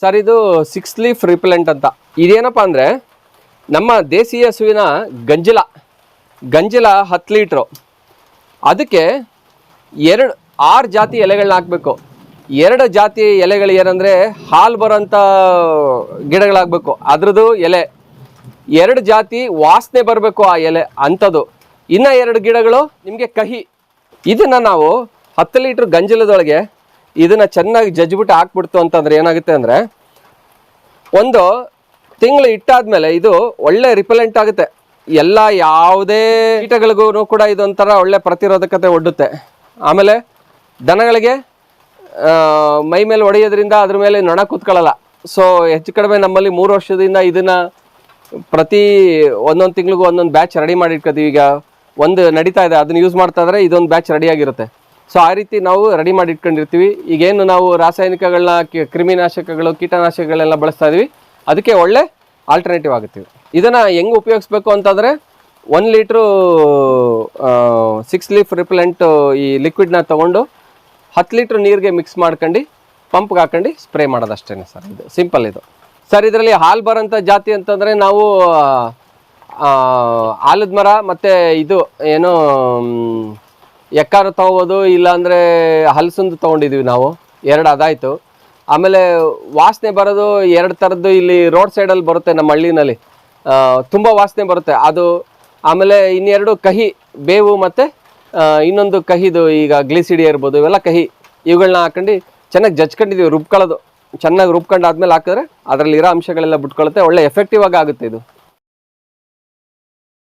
Sir, ಇದು six leaf repellent ಅಂತ. ಇದೇನಪ್ಪ ಅಂದರೆ, ನಮ್ಮ ದೇಶೀಯ ಹಸುವಿನ ಗಂಜಲ ಗಂಜಲ ಹತ್ತು ಲೀಟ್ರು. ಅದಕ್ಕೆ ಎರಡು, ಆರು ಜಾತಿ ಎಲೆಗಳನ್ನ ಹಾಕಬೇಕು. ಎರಡು ಜಾತಿ ಎಲೆಗಳು ಏನಂದರೆ, ಹಾಲು ಬರೋಂಥ ಗಿಡಗಳಾಗಬೇಕು. ಅದ್ರದ್ದು ಎಲೆ. ಎರಡು ಜಾತಿ ವಾಸನೆ ಬರಬೇಕು ಆ ಎಲೆ ಅಂಥದ್ದು. ಇನ್ನು ಎರಡು ಗಿಡಗಳು ನಿಮಗೆ ಕಹಿ. ಇದನ್ನು ನಾವು ಹತ್ತು ಲೀಟ್ರ್ ಗಂಜಲದೊಳಗೆ ಇದನ್ನು ಚೆನ್ನಾಗಿ ಜಜ್ಬಿಟ್ಟು ಹಾಕ್ಬಿಡ್ತು ಅಂತಂದ್ರೆ ಏನಾಗುತ್ತೆ ಅಂದರೆ, ಒಂದು ತಿಂಗಳು ಇಟ್ಟಾದ್ಮೇಲೆ ಇದು ಒಳ್ಳೆ ರಿಪೆಲೆಂಟ್ ಆಗುತ್ತೆ. ಎಲ್ಲ ಯಾವುದೇ ಕೀಟಗಳಿಗೂ ಕೂಡ ಇದೊಂಥರ ಒಳ್ಳೆ ಪ್ರತಿರೋಧಕತೆ ಒಡ್ಡುತ್ತೆ. ಆಮೇಲೆ ದನಗಳಿಗೆ ಮೈ ಮೇಲೆ ಒಡೆಯೋದ್ರಿಂದ ಅದ್ರ ಮೇಲೆ ನೊಣ ಕೂತ್ಕೊಳ್ಳಲ್ಲ. ಸೊ ಹೆಚ್ಚು ಕಡಿಮೆ ನಮ್ಮಲ್ಲಿ ಮೂರು ವರ್ಷದಿಂದ ಇದನ್ನ ಪ್ರತಿ ಒಂದೊಂದು ತಿಂಗಳಿಗೂ ಒಂದೊಂದು ಬ್ಯಾಚ್ ರೆಡಿ ಮಾಡಿ ಇಟ್ಕೋತೀವಿ ಈಗ ಒಂದು ನಡೀತಾ ಇದೆ, ಅದನ್ನ ಯೂಸ್ ಮಾಡ್ತಾ ಇದ್ರೆ ಇದೊಂದು ಬ್ಯಾಚ್ ರೆಡಿ ಆಗಿರುತ್ತೆ. ಸೊ ಆ ರೀತಿ ನಾವು ರೆಡಿ ಮಾಡಿ ಇಟ್ಕೊಂಡಿರ್ತೀವಿ. ಈಗೇನು ನಾವು ರಾಸಾಯನಿಕಗಳನ್ನ ಕ್ರಿಮಿನಾಶಕಗಳು ಕೀಟನಾಶಕಗಳೆಲ್ಲ ಬಳಸ್ತಾ ಇದೀವಿ. ಅದಕ್ಕೆ ಒಳ್ಳೆ ಆಲ್ಟರ್ನೇಟಿವ್ ಆಗುತ್ತೀವಿ. ಇದನ್ನು ಹೆಂಗ್ ಉಪಯೋಗಿಸ್ಬೇಕು ಅಂತಂದ್ರೆ one litre six leaf repellent ಈ ಲಿಕ್ವಿಡ್ನ ತಗೊಂಡು ಹತ್ತು ಲೀಟ್ರ್ ನೀರಿಗೆ ಮಿಕ್ಸ್ ಮಾಡ್ಕೊಂಡು ಪಂಪ್ಗೆ ಹಾಕೊಂಡು ಸ್ಪ್ರೇ ಮಾಡೋದಷ್ಟೇ ಸರ್ ಇದು. ಸಿಂಪಲ್ ಇದು. ಸರ್, ಇದರಲ್ಲಿ ಹಾಲು ಬರೋಂಥ ಜಾತಿ ಅಂತಂದರೆ ನಾವು ಆಲದ ಮರ ಮತ್ತು ಇದು, ಏನು ಎಕ್ಕಾರು ತೊಗೋಬೋದು, ಇಲ್ಲಾಂದರೆ ಹಲಸಂದು ತೊಗೊಂಡಿದ್ದೀವಿ ನಾವು. ಎರಡು ಅದಾಯಿತು. ಆಮೇಲೆ ವಾಸನೆ ಬರೋದು ಎರಡು ಥರದ್ದು ಇಲ್ಲಿ ರೋಡ್ ಸೈಡಲ್ಲಿ ಬರುತ್ತೆ ನಮ್ಮ ಹಳ್ಳಿನಲ್ಲಿ. ತುಂಬ ವಾಸನೆ ಬರುತ್ತೆ. ಅದು ಆಮೇಲೆ ಇನ್ನೆರಡು ಕಹಿ, ಬೇವು ಮತ್ತು ಇನ್ನೊಂದು ಕಹಿದು ಈಗ ಗ್ಲಿಸಿಡಿ ಇರ್ಬೋದು, ಇವೆಲ್ಲ ಕಹಿ. ಇವುಗಳನ್ನ ಹಾಕೊಂಡು ಚೆನ್ನಾಗಿ ಜಜ್ಕೊಂಡಿದ್ದೀವಿ ರುಬ್ಕೊಳ್ಳೋದು. ಚೆನ್ನಾಗಿ ರುಬ್ಕೊಂಡಾದ್ಮೇಲೆ ಹಾಕಿದ್ರೆ ಅದರಲ್ಲಿರೋ ಅಂಶಗಳೆಲ್ಲ ಬಿಟ್ಕೊಳ್ಳುತ್ತೆ ಒಳ್ಳೆ ಎಫೆಕ್ಟಿವ್ ಆಗಿ ಆಗುತ್ತೆ ಇದು.